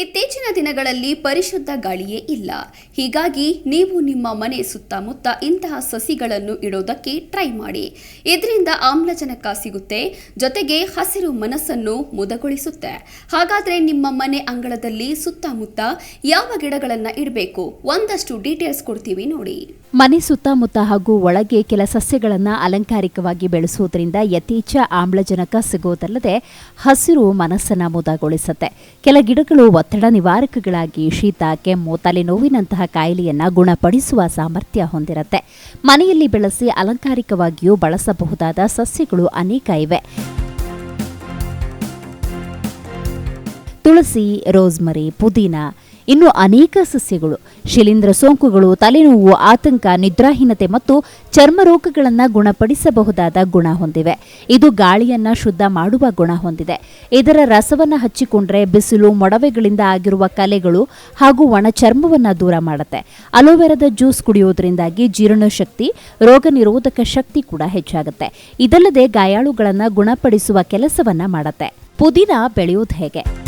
ಇತ್ತೀಚಿನ ದಿನಗಳಲ್ಲಿ ಪರಿಶುದ್ಧ ಗಾಳಿಯೇ ಇಲ್ಲ. ಹೀಗಾಗಿ ನೀವು ನಿಮ್ಮ ಮನೆ ಸುತ್ತಮುತ್ತ ಇಂತಹ ಸಸಿಗಳನ್ನು ಇಡೋದಕ್ಕೆ ಟ್ರೈ ಮಾಡಿ. ಇದರಿಂದ ಆಮ್ಲಜನಕ ಸಿಗುತ್ತೆ, ಜೊತೆಗೆ ಹಸಿರು ಮನಸ್ಸನ್ನು ಮುದಗೊಳಿಸುತ್ತೆ. ಹಾಗಾದ್ರೆ ನಿಮ್ಮ ಮನೆ ಅಂಗಳದಲ್ಲಿ ಸುತ್ತಮುತ್ತ ಯಾವ ಗಿಡಗಳನ್ನ ಇಡಬೇಕು? ಒಂದಷ್ಟು ಡೀಟೇಲ್ಸ್ ಕೊಡ್ತೀವಿ ನೋಡಿ. ಮನೆ ಸುತ್ತಮುತ್ತ ಹಾಗೂ ಒಳಗೆ ಕೆಲ ಸಸ್ಯಗಳನ್ನು ಅಲಂಕಾರಿಕವಾಗಿ ಬೆಳೆಸುವುದರಿಂದ ಯಥೇಚ್ಛ ಆಮ್ಲಜನಕ ಸಿಗೋದಲ್ಲದೆ ಹಸಿರು ಮನಸ್ಸನ್ನ ಮುದಗೊಳಿಸುತ್ತೆ. ಕೆಲ ಗಿಡಗಳು ಒತ್ತಡ ನಿವಾರಕಗಳಾಗಿ ಶೀತ, ಕೆಮ್ಮು, ತಲೆನೋವಿನಂತಹ ಕಾಯಿಲೆಯನ್ನು ಗುಣಪಡಿಸುವ ಸಾಮರ್ಥ್ಯ ಹೊಂದಿರುತ್ತೆ. ಮನೆಯಲ್ಲಿ ಬೆಳೆಸಿ ಅಲಂಕಾರಿಕವಾಗಿಯೂ ಬಳಸಬಹುದಾದ ಸಸ್ಯಗಳು ಅನೇಕ ಇವೆ. ತುಳಸಿ, ರೋಸ್ಮರಿ, ಪುದೀನ ಇನ್ನು ಅನೇಕ ಸಸ್ಯಗಳು, ಶಿಲೀಂಧ್ರ ಸೋಂಕುಗಳು, ತಲೆನೋವು, ಆತಂಕ, ನಿದ್ರಾಹೀನತೆ ಮತ್ತು ಚರ್ಮ ರೋಗಗಳನ್ನು ಗುಣಪಡಿಸಬಹುದಾದ ಗುಣ ಹೊಂದಿವೆ. ಇದು ಗಾಳಿಯನ್ನ ಶುದ್ಧ ಮಾಡುವ ಗುಣ ಹೊಂದಿದೆ. ಇದರ ರಸವನ್ನು ಹಚ್ಚಿಕೊಂಡ್ರೆ ಬಿಸಿಲು, ಮೊಡವೆಗಳಿಂದ ಆಗಿರುವ ಕಲೆಗಳು ಹಾಗೂ ಒಣ ಚರ್ಮವನ್ನು ದೂರ ಮಾಡುತ್ತೆ. ಅಲೋವೆರಾದ ಜ್ಯೂಸ್ ಕುಡಿಯೋದ್ರಿಂದಾಗಿ ಜೀರ್ಣಶಕ್ತಿ ರೋಗ ನಿರೋಧಕ ಶಕ್ತಿ ಕೂಡ ಹೆಚ್ಚಾಗುತ್ತೆ. ಇದಲ್ಲದೆ ಗಾಯಾಳುಗಳನ್ನು ಗುಣಪಡಿಸುವ ಕೆಲಸವನ್ನ ಮಾಡುತ್ತೆ. ಪುದೀನ ಬೆಳೆಯೋದು ಹೇಗೆ?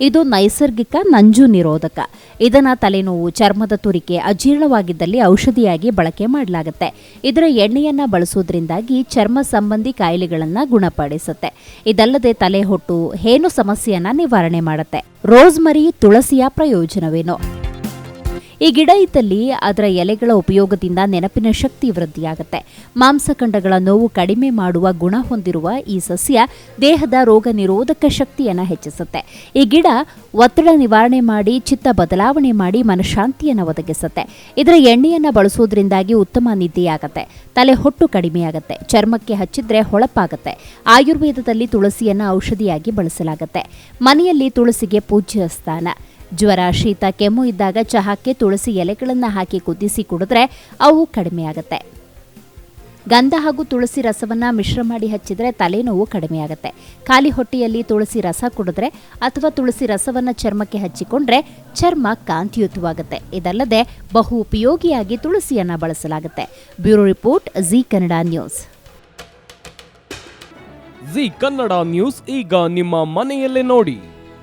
ಇದು ನೈಸರ್ಗಿಕ ನಂಜು ನಿರೋಧಕ. ಇದನ್ನ ತಲೆನೋವು, ಚರ್ಮದ ತುರಿಕೆ, ಅಜೀರ್ಣವಾಗಿದ್ದಲ್ಲಿ ಔಷಧಿಯಾಗಿ ಬಳಕೆ ಮಾಡಲಾಗುತ್ತೆ. ಇದರ ಎಣ್ಣೆಯನ್ನ ಬಳಸೋದ್ರಿಂದಾಗಿ ಚರ್ಮ ಸಂಬಂಧಿ ಕಾಯಿಲೆಗಳನ್ನ ಗುಣಪಡಿಸುತ್ತೆ. ಇದಲ್ಲದೆ ತಲೆ ಹೊಟ್ಟು, ಹೇನು ಸಮಸ್ಯೆಯನ್ನ ನಿವಾರಣೆ ಮಾಡುತ್ತೆ. ರೋಸ್ಮರಿ ತುಳಸಿಯ ಪ್ರಯೋಜನವೇನು? ಈ ಗಿಡ ಇದ್ದಲ್ಲಿ ಅದರ ಎಲೆಗಳ ಉಪಯೋಗದಿಂದ ನೆನಪಿನ ಶಕ್ತಿ ವೃದ್ಧಿಯಾಗುತ್ತೆ. ಮಾಂಸಖಂಡಗಳ ನೋವು ಕಡಿಮೆ ಮಾಡುವ ಗುಣ ಹೊಂದಿರುವ ಈ ಸಸ್ಯ ದೇಹದ ರೋಗ ನಿರೋಧಕ ಶಕ್ತಿಯನ್ನು ಹೆಚ್ಚಿಸುತ್ತೆ. ಈ ಗಿಡ ಒತ್ತಡ ನಿವಾರಣೆ ಮಾಡಿ, ಚಿತ್ತ ಬದಲಾವಣೆ ಮಾಡಿ ಮನಃಶಾಂತಿಯನ್ನು ಒದಗಿಸುತ್ತೆ. ಇದರ ಎಣ್ಣೆಯನ್ನು ಬಳಸೋದ್ರಿಂದಾಗಿ ಉತ್ತಮ ನಿದ್ದೆಯಾಗತ್ತೆ. ತಲೆ ಹೊಟ್ಟು ಕಡಿಮೆಯಾಗುತ್ತೆ. ಚರ್ಮಕ್ಕೆ ಹಚ್ಚಿದ್ರೆ ಹೊಳಪಾಗುತ್ತೆ. ಆಯುರ್ವೇದದಲ್ಲಿ ತುಳಸಿಯನ್ನು ಔಷಧಿಯಾಗಿ ಬಳಸಲಾಗುತ್ತೆ. ಮನೆಯಲ್ಲಿ ತುಳಸಿಗೆ ಪೂಜ್ಯ ಸ್ಥಾನ ಜ್ವರ ಶೀತ ಕೆಮ್ಮು ಇದ್ದಾಗ ಚಹಾಕ್ಕೆ ತುಳಸಿ ಎಲೆಗಳನ್ನು ಹಾಕಿ ಕುದಿಸಿ ಕುಡಿದ್ರೆ ಅವು ಕಡಿಮೆಯಾಗುತ್ತೆ. ಗಂಧ ಹಾಗೂ ತುಳಸಿ ರಸವನ್ನು ಮಿಶ್ರ ಮಾಡಿ ಹಚ್ಚಿದರೆ ತಲೆನೋವು ಕಡಿಮೆಯಾಗುತ್ತೆ. ಖಾಲಿ ಹೊಟ್ಟೆಯಲ್ಲಿ ತುಳಸಿ ರಸ ಕುಡಿದ್ರೆ ಅಥವಾ ತುಳಸಿ ರಸವನ್ನು ಚರ್ಮಕ್ಕೆ ಹಚ್ಚಿಕೊಂಡ್ರೆ ಚರ್ಮ ಕಾಂತಿಯುತವಾಗುತ್ತೆ. ಇದಲ್ಲದೆ ಬಹು ಉಪಯೋಗಿಯಾಗಿ ತುಳಸಿಯನ್ನು ಬಳಸಲಾಗುತ್ತೆ. Bureau report, Zee Kannada news. Zee Kannada news ಈಗ ನಿಮ್ಮ ಮನೆಯಲ್ಲೇ ನೋಡಿ.